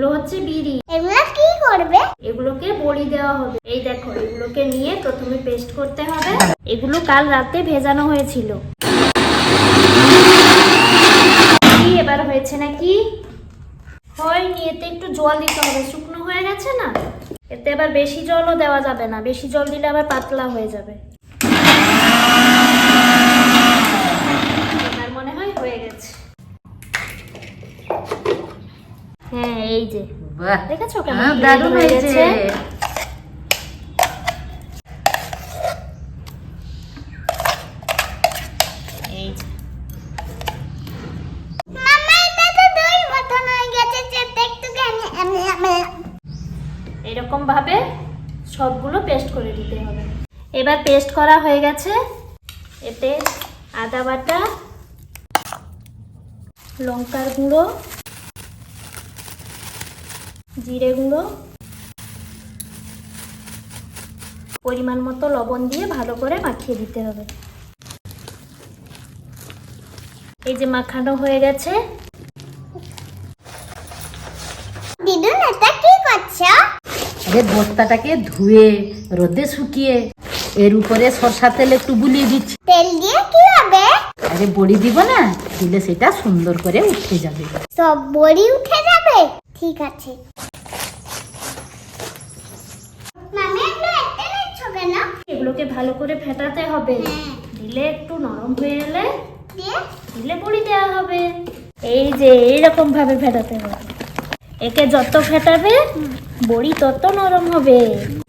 এগুলো হচ্ছে বিড়ি। এগুলো কি করবে? এগুলোকে বড়ি দেওয়া হবে। এই দেখো এগুলোকে নিয়ে প্রথমে পেস্ট করতে হবে। এগুলো কাল রাতে ভেজানো হয়েছিল। এবার হয়েছে নাকি? হয়নি এতে একটু জল দিতে হবে। শুকনো হয়ে গেছে না? এতে এবার বেশি জলও দেওয়া যাবে না। বেশি জল দিলে আবার পাতলা হয়ে যাবে এবার মনে হয় হয়ে গেছে হ্যাঁ এই যে। বাহ। দেখেছ কেমন হ্যাঁ, দারুণ হয়েছে। আমি আমি এরকম ভাবে সবগুলো পেস্ট করে দিতে হবে। এবার পেস্ট করা হয়ে গেছে। এতে আদা বাটা লঙ্কার গুঁড়ো জিরে গুঁড়ো পরিমাণ মতো লবণ দিয়ে ভালো করে মাখিয়ে দিতে হবে। এই যে মাখানো হয়ে গেছে। দিদুন এটা কি করছ? আরে বস্তাটাকে ধুয়ে রোদে শুকিয়ে এর উপরে সরষা তেল একটু বুলিয়ে দিচ্ছি। তেল দিয়ে কি হবে? আরে বড়ি দিব না দিলে সেটা সুন্দর করে উঠে যাবে। সব বড়ি উঠে যাবে? ঠিক আছে। এগুলোকে ভালো করে ফেটাতে হবে। হ্যাঁ। দিলে একটু নরম হয়ে এলে দিলে বড়ি দেওয়া হবে। এই যে এইরকম ভাবে ফেটাতে হবে। একে যত ফেটাবে বড়ি তত নরম হবে।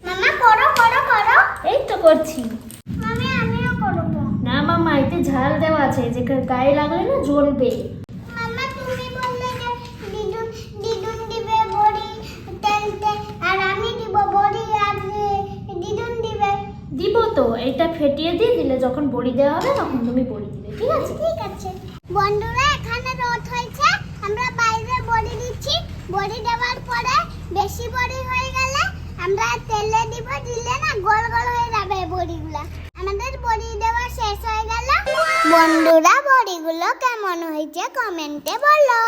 মামা করো করো করো। এই তো করছি। মামি আমিও করব। না মামা এতে ঝাল দেওয়া আছে। যে গায়ে লাগলে না জ্বলবে। তো, এইটা ফেটিয়ে দিয়ে দিলে যখন বড়ি দেওয়া হবে তখন তুমি বড়ি দিবে ঠিক আছে? ঠিক আছে। বন্ধুরা, এখানে রোদ হয়েছে। আমরা বাইরে বড়ি দিচ্ছি। বড়ি দেওয়ার পরে বেশি বড়ি হয়ে গেলে আমরা তেলে দিব, দিলে না গোল গোল হয়ে যাবে বড়িগুলো। আমাদের বড়ি দেওয়া শেষ হয়ে গেল। বন্ধুরা, বড়িগুলো কেমন হয়েছে কমেন্টে বলো।